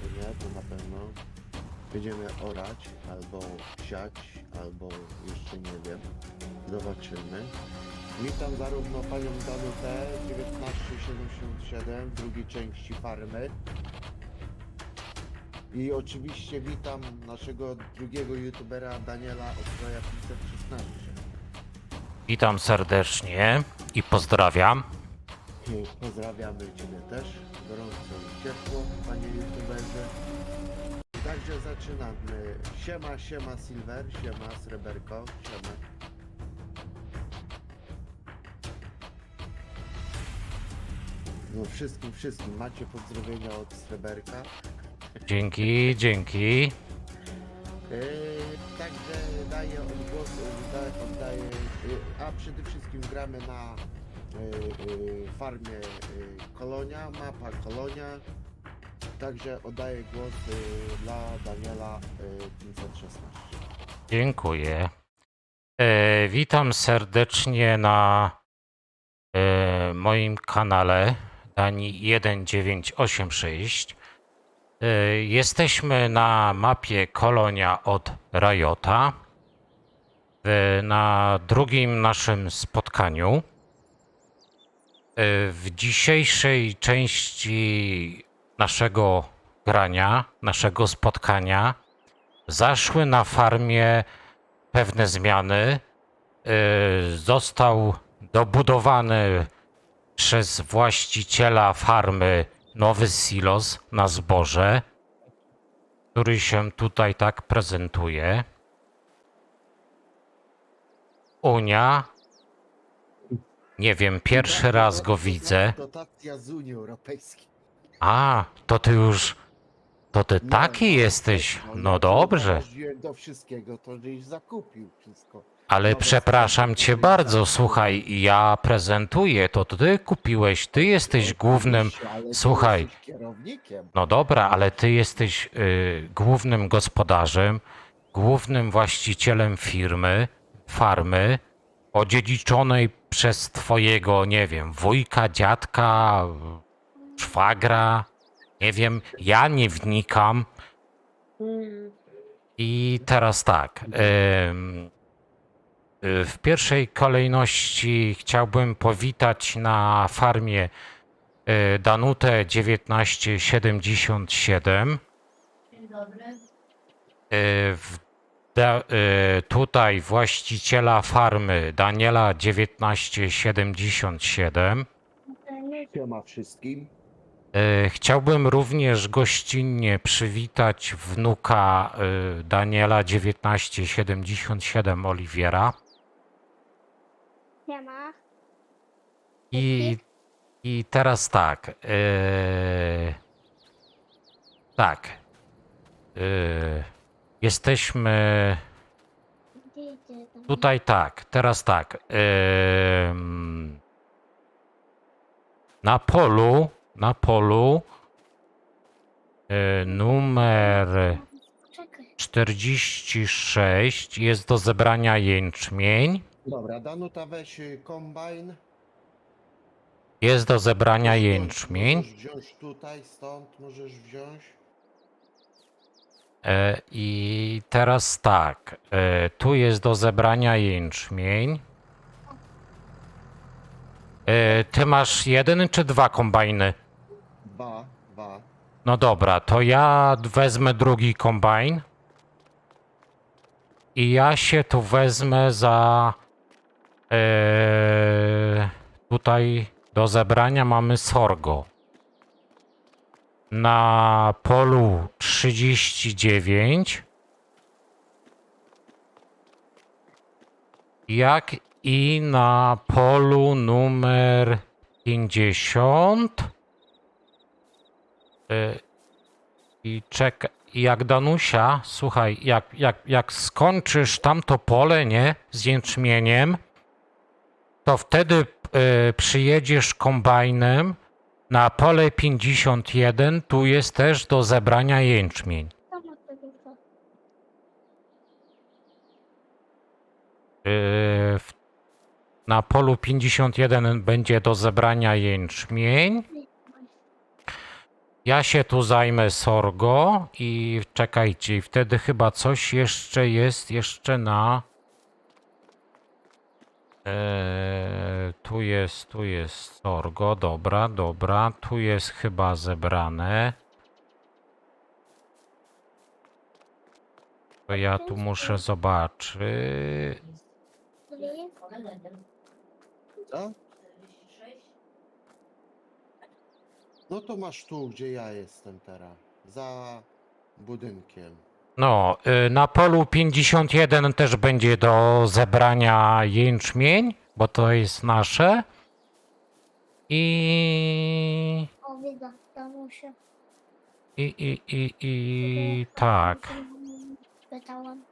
farmie, to na pewno będziemy orać, albo siać, albo jeszcze nie wiem. Zobaczymy. Witam zarówno panią Danutę 1977, drugiej części farmy. I oczywiście witam naszego drugiego youtubera Daniela Ostroja 516. Witam serdecznie i pozdrawiam. Pozdrawiamy Ciebie też, gorąco i ciepło, panie youtuberze. Także zaczynamy. Siema, siema Silver, siema Sreberko, siema. No wszystkim, wszystkim macie pozdrowienia od Sreberka. Dzięki, dzięki. Yy, także daję odgłos, da, oddaję, yy, a przede wszystkim gramy na yy, yy, farmie yy, Kolonia, mapa Kolonia. Także oddaję głos yy, dla Daniela yy, 516. Dziękuję. E, witam serdecznie na e, moim kanale Dani 1986. E, jesteśmy na mapie Kolonia od Riota. W, na drugim naszym spotkaniu. E, w dzisiejszej części naszego grania, naszego spotkania, zaszły na farmie pewne zmiany. Yy, Został dobudowany przez właściciela farmy nowy silos na zboże, który się tutaj tak prezentuje. Unia. Nie wiem, pierwszy raz go widzę. Dotacja z Unii Europejskiej. A, to ty już. To ty No, taki no, jesteś. no, No ja dobrze. do wszystkiego, to żeś zakupił wszystko. Ale Nowe przepraszam cię bardzo, tak. słuchaj, ja prezentuję, to ty kupiłeś, ty jesteś głównym. Ale ty Słuchaj. jesteś kierownikiem. No dobra, ale ty jesteś y, głównym gospodarzem, głównym właścicielem firmy, farmy, odziedziczonej przez twojego, nie wiem, wujka, dziadka, szwagra, nie wiem, ja nie wnikam. I teraz tak. y, w pierwszej kolejności chciałbym powitać na farmie y, Danutę 1977. Dzień dobry. Da, y, tutaj właściciela farmy Daniela 1977. Siema wszystkim. Y, Chciałbym również gościnnie przywitać wnuka y, Daniela 1977 Oliwiera. Siema. I, i teraz tak. y, tak. jesteśmy tutaj tak. Teraz tak. na polu. Na polu. y, numer Czekaj. 46 jest do zebrania jęczmień. Dobra, Danuta weź y, kombajn. Jest do zebrania jęczmień. Możesz wziąć tutaj, stąd możesz wziąć. E, I teraz tak, e, tu jest do zebrania jęczmień. E, Ty masz jeden czy dwa kombajny? No dobra, to ja wezmę drugi kombajn. I ja się tu wezmę za. E, tutaj do zebrania mamy sorgo. Na polu 39. Jak i na polu numer 50. Y, I czeka, jak Danusia, słuchaj, jak, jak, jak skończysz tamto pole, nie, z jęczmieniem, to wtedy y, przyjedziesz kombajnem na pole 51, tu jest też do zebrania jęczmień. Y, na polu 51 będzie do zebrania jęczmień. Ja się tu zajmę sorgo i czekajcie, wtedy chyba coś jeszcze jest jeszcze na. Eee, tu jest, tu jest sorgo, dobra, dobra, tu jest chyba zebrane. To ja tu muszę zobaczyć. Co? No to masz tu, gdzie ja jestem teraz. Za budynkiem. No, y, na polu 51 też będzie do zebrania jęczmień, bo to jest nasze. I. O, widzę, tam się. I, i, i, i tak. Pytałam.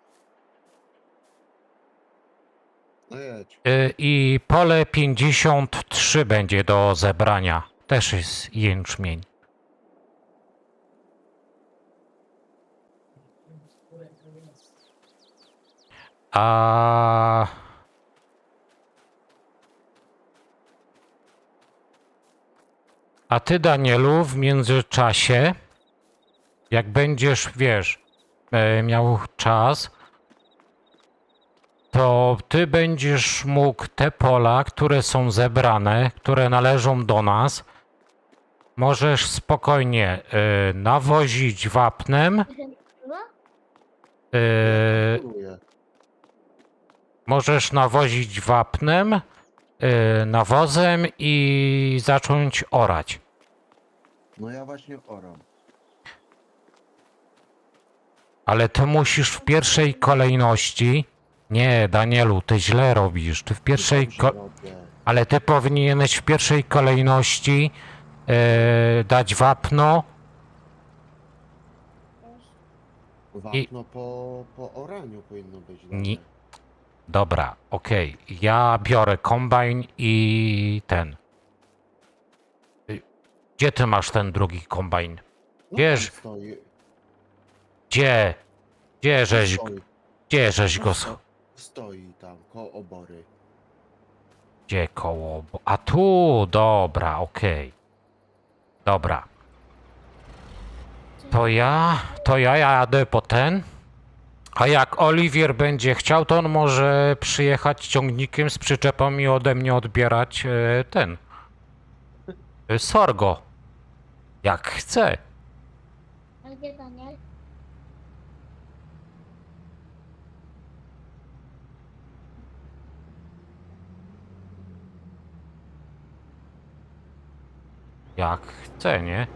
No jedź. Y, I pole 53 będzie do zebrania. Też jest jęczmień. A. A ty, Danielu, w międzyczasie, jak będziesz, wiesz, e, miał czas, to ty będziesz mógł te pola, które są zebrane, które należą do nas, możesz spokojnie e, nawozić wapnem. Kieruję. Możesz nawozić wapnem, y, nawozem i zacząć orać. No ja właśnie oram. Ale ty musisz w pierwszej kolejności. Nie, Danielu, ty źle robisz. Ty w pierwszej. Dobrze Ko- robię. ale ty powinieneś w pierwszej kolejności y, dać wapno. Wapno po, po oraniu powinno być. Nie. dobre. Dobra, okej. Ja biorę kombajn i ten. Y, Gdzie ty masz ten drugi kombajn? No Wiesz- tam stoi. Gdzie? Gdzie żeś, Stoi. gdzie żeś go... sch- Sto- Stoi tam, koło obory. Gdzie koło? bo- A tu, dobra, okej. Dobra. To ja, to ja jadę po ten. A jak Oliwier będzie chciał, to on może przyjechać ciągnikiem z przyczepą i ode mnie odbierać e, ten. e, Sorgo. Jak chce. A gdzie Daniel? Jak chce, nie?